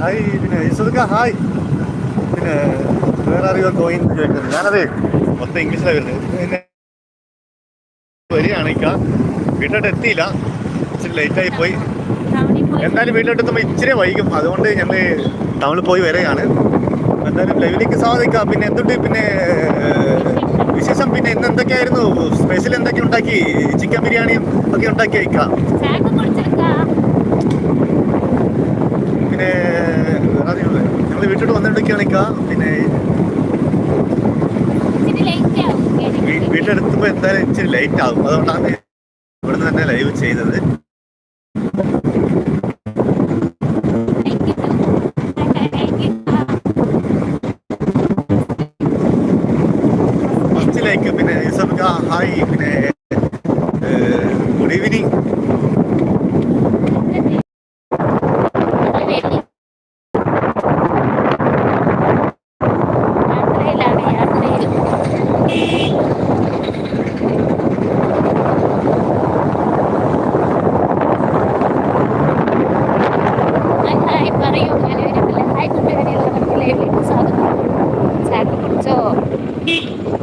Hi പിന്നെ യശോദക്ക hi. പിന്നെ വേറെ അറിയോ ഗോയിൻ ചോദിക്കുന്നത് ഞാനത് മൊത്തം ഇംഗ്ലീഷിലാണ് വരുന്നത്. പിന്നെ വരികയാണെങ്കിൽ വീട്ടിലോട്ട് എത്തിയില്ല. ഇച്ചിരി ലേറ്റായി പോയി. വീട്ടിലോട്ട് എത്തുമ്പോൾ ഇച്ചിരി വൈകും. അതുകൊണ്ട് ഞങ്ങൾ ടൗണിൽ പോയി വരികയാണ്. എന്തായാലും ലൈവിലേക്ക് സാധിക്കാം പിന്നെ എന്തുണ്ട്? പിന്നെ വിശേഷം? പിന്നെ ഇന്ന് എന്തൊക്കെയായിരുന്നു? സ്പെഷ്യൽ എന്തൊക്കെ ഉണ്ടാക്കി? ചിക്കൻ ബിരിയാണിയും ഒക്കെ ഉണ്ടാക്കി അയക്കാം വീട്ടിലോട്ട് വന്നിട്ടൊക്കെയാണിക്ക പിന്നെ വീട്ടിലെടുത്തപ്പോ എന്തായാലും ഇച്ചിരി ലൈറ്റ് ആകും അതുകൊണ്ടാണ് ഇവിടെ തന്നെ ലൈവ് ചെയ്തത്. ഫസ്റ്റിലേക്ക് പിന്നെ യൂസഫ്ക്ക ഹായ് പിന്നെ Hee!